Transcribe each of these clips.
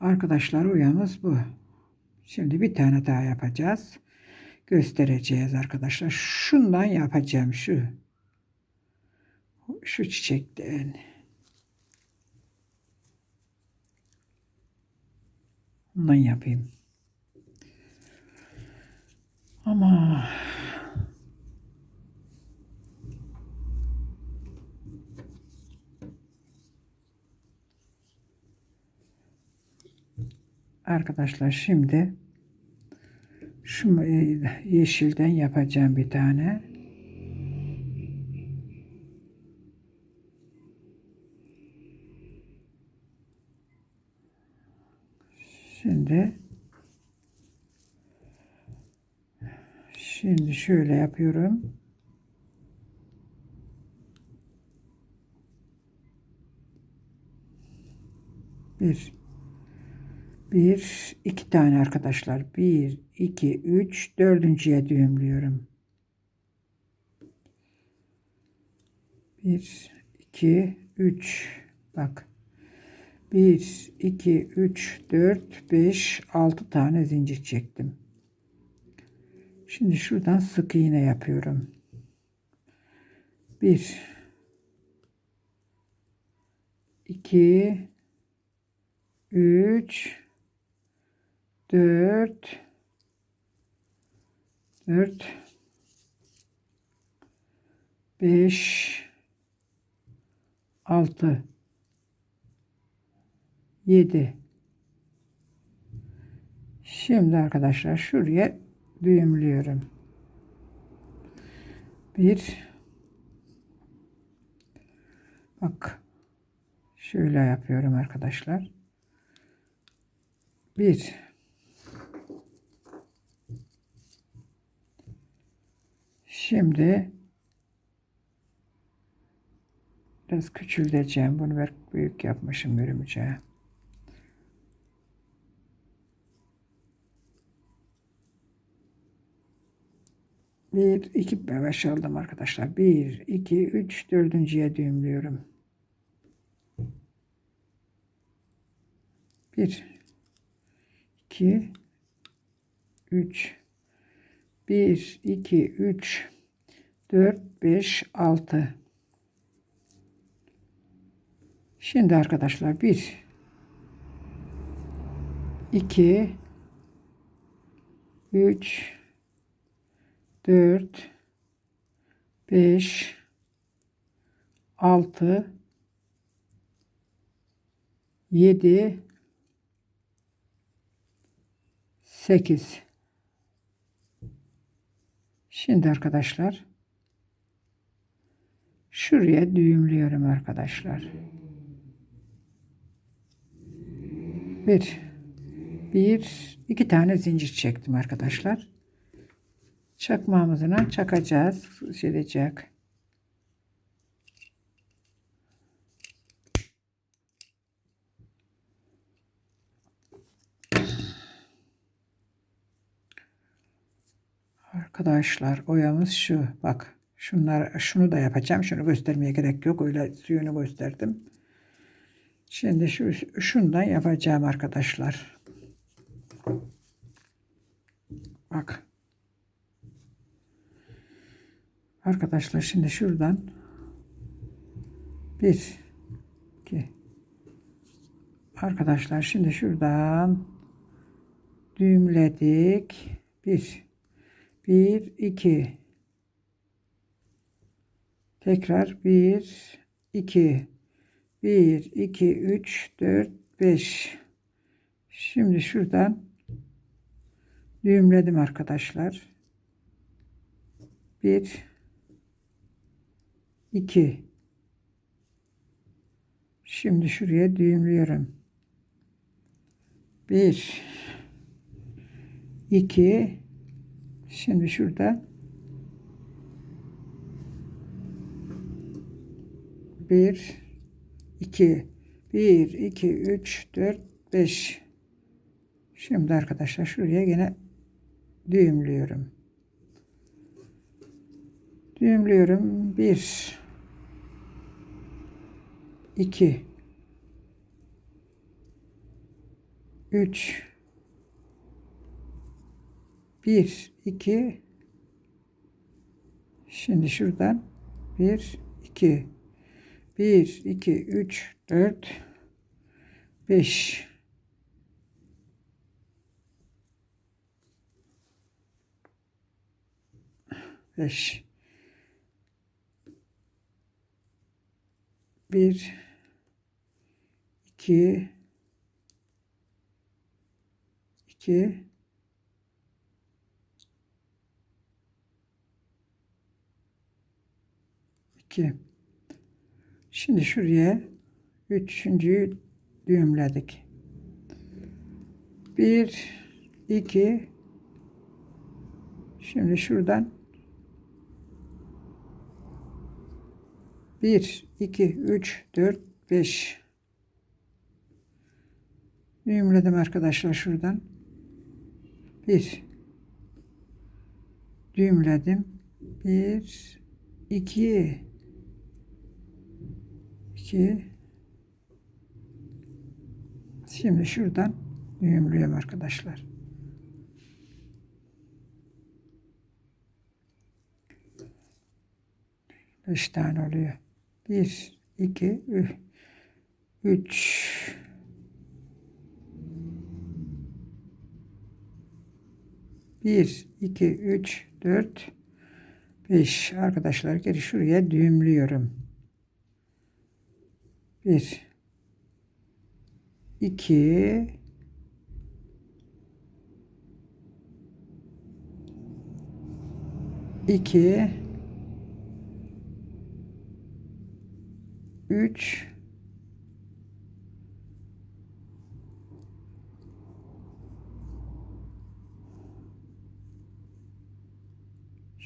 Arkadaşlar uyamız bu. Şimdi bir tane daha yapacağız. Göstereceğiz arkadaşlar. Şundan yapacağım şu. Şu çiçekten. Bundan yapayım. Ama arkadaşlar şimdi şu e, yeşilden yapacağım bir tane. Şimdi şimdi şöyle yapıyorum. Bir, bir, iki tane arkadaşlar. Bir, iki, üç, dördüncüye düğümlüyorum. Bir, iki, üç. Bak. Bir, iki, üç, dört, beş, altı tane zincir çektim. Şimdi şuradan sık iğne yapıyorum. Bir, iki, üç, dört, dört, beş, altı, yedi. Şimdi arkadaşlar şuraya düğümlüyorum. Bir, bak şöyle yapıyorum arkadaşlar. Bir, şimdi biraz küçülteceğim. Bunu ben büyük yapmışım örümceğe. Bir, iki yavaş aldım arkadaşlar. Bir, iki, üç, dördüncüye düğümlüyorum. Bir, iki, üç, bir, iki, üç, dört, beş, altı. Şimdi arkadaşlar bir, iki, üç, 4 5 6 7 8 Şimdi arkadaşlar şuraya düğümlüyorum arkadaşlar. Bir, bir, iki tane zincir çektim arkadaşlar. Çakmağımızına çakacağız. Şeylecek. Arkadaşlar oyamız şu. Bak şunlar şunu da yapacağım. Şunu göstermeye gerek yok. Öyle suyunu gösterdim. Şimdi şu şundan yapacağım arkadaşlar. Bak. Arkadaşlar şimdi şuradan bir iki arkadaşlar şimdi şuradan düğümledik bir bir iki tekrar bir iki. Bir iki üç dört beş. Şimdi şuradan düğümledim arkadaşlar. Bir 2 Şimdi şuraya düğümlüyorum. 1 2 Şimdi şurada 1 2 1 2 3 4 5 Şimdi arkadaşlar şuraya yine düğümlüyorum. Düğümlüyorum. 1 2 3 1 2 Şimdi şuradan 1 2 1 2 3 4 5 5 1 2 2 2 Şimdi şuraya üçüncüyü düğümledik. 1 2 Şimdi şuradan 1 2 3 4 5 düğümledim arkadaşlar şuradan. 1 düğümledim. 1 2 2 Şimdi şuradan düğümlüyorum arkadaşlar. Beş tane oluyor. Bir, iki, üç, üç. Bir, iki, üç, dört, beş. Arkadaşlar geri şuraya düğümlüyorum. Bir, iki, iki, üç,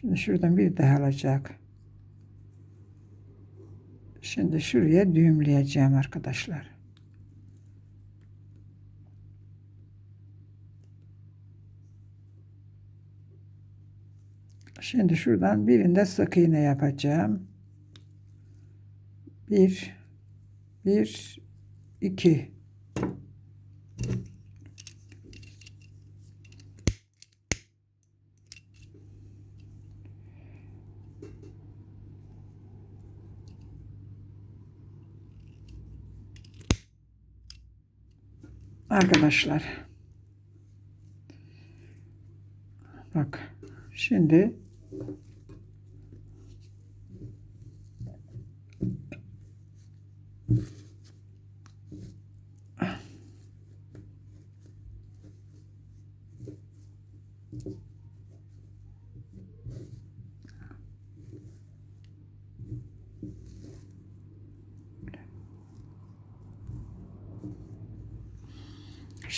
Şimdi şuradan bir daha alacak. Şimdi şuraya düğümleyeceğim arkadaşlar. Şimdi şuradan birinde sık iğne yapacağım. Bir, bir, iki. Arkadaşlar. Bak. Şimdi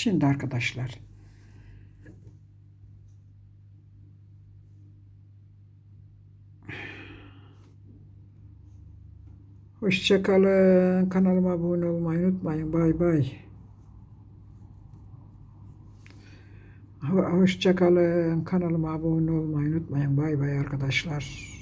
Şimdi arkadaşlar Hoşçakalın. Kanalıma abone olmayı unutmayın. Bay bay. Hoşçakalın. Kanalıma abone olmayı unutmayın. Bay bay arkadaşlar.